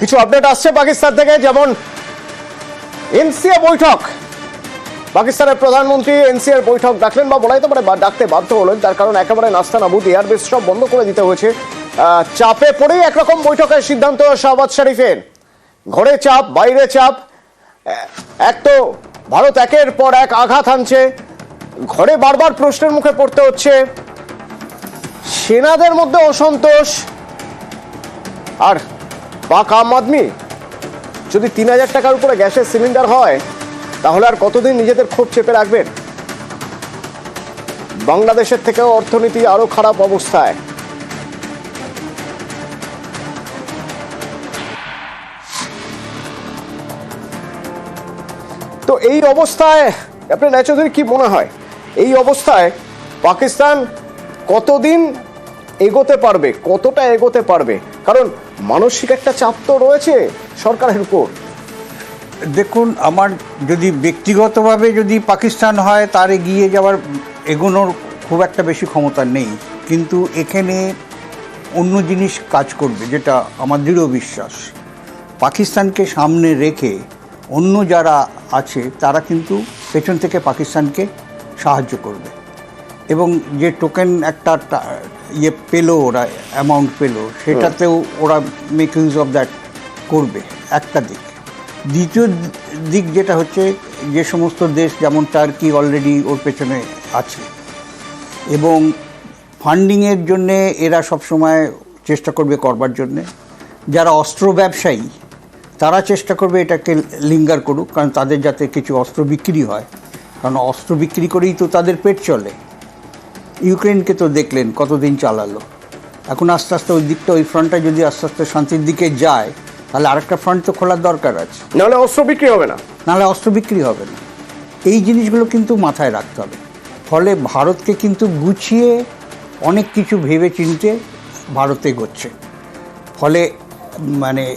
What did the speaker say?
কিছু আপডেট আসছে পাকিস্তান থেকে, যেমন এনসিএ বৈঠক। পাকিস্তানের প্রধানমন্ত্রী এনসিএর বৈঠক ডাকলেন বা বলাই তো বা ডাকতে বাধ্য হলেন, তার কারণ একেবারে নাস্তা নাবুদ, এয়ারবেস সব বন্ধ করে দিতে হয়েছে। চাপে পড়েই একরকম বৈঠকের সিদ্ধান্ত শাহবাজ শরীফের। ঘরে চাপ, বাইরে চাপ এক তো ভারত একের পর এক আঘাত আনছে ঘরে বারবার প্রশ্নের মুখে পড়তে হচ্ছে। সেনাদের মধ্যে অসন্তোষ। আর পাক আম আদমি, যদি তিন হাজার টাকার উপরে গ্যাসের সিলিন্ডার হয়, তাহলে আর কতদিন নিজেদের ক্ষোভ চেপে রাখবেন? বাংলাদেশের থেকেও অর্থনীতি আরও খারাপ অবস্থায়। তো এই অবস্থায় আপনার ন্যাচৌধুরী কি মনে হয়? এই অবস্থায় পাকিস্তান কতদিন এগোতে পারবে, কতটা এগোতে পারবে? কারণ মানসিক একটা চাপ তো রয়েছে সরকারের উপর। দেখুন, আমার যদি ব্যক্তিগতভাবে যদি পাকিস্তান হয়, তার এগিয়ে যাওয়ার, এগোনোর খুব একটা বেশি ক্ষমতা নেই। কিন্তু এখানে অন্য জিনিস কাজ করবে, যেটা আমার দৃঢ় বিশ্বাস। পাকিস্তানকে সামনে রেখে অন্য যারা আছে, তারা কিন্তু পেছন থেকে পাকিস্তানকে সাহায্য করবে। এবং যে টোকেন একটা ইয়ে পেল ওরা অ্যামাউন্ট পেল, সেটাতেও ওরা মেক ইউজ অফ দ্যাট করবে, একটা দিক। দ্বিতীয় দিক যেটা হচ্ছে, যে সমস্ত দেশ, যেমন টার্কি অলরেডি ওর পেছনে আছে। এবং ফান্ডিংয়ের জন্যে এরা সবসময় চেষ্টা করবে করবার জন্যে। যারা অস্ত্র ব্যবসায়ী, তারা চেষ্টা করবে এটাকে লিঙ্গার করুক, কারণ তাদের যাতে কিছু অস্ত্র বিক্রি হয়। কারণ অস্ত্র বিক্রি করেই তো তাদের পেট চলে। ইউক্রেনকে তো দেখলেন কতদিন চালালো। এখন আস্তে আস্তে ওই দিকটা ওই ফ্রন্টটা যদি আস্তে আস্তে শান্তির দিকে যায় তাহলে আরেকটা ফ্রন্ট তো খোলার দরকার আছে। নাহলে অস্ত্র বিক্রি হবে না। নাহলে অস্ত্র বিক্রি হবে না। এই জিনিসগুলো কিন্তু মাথায় রাখতে হবে। ফলে ভারতকে কিন্তু গুছিয়ে অনেক কিছু ভেবে চিনতে ভারতে এগোচ্ছে। ফলে মানে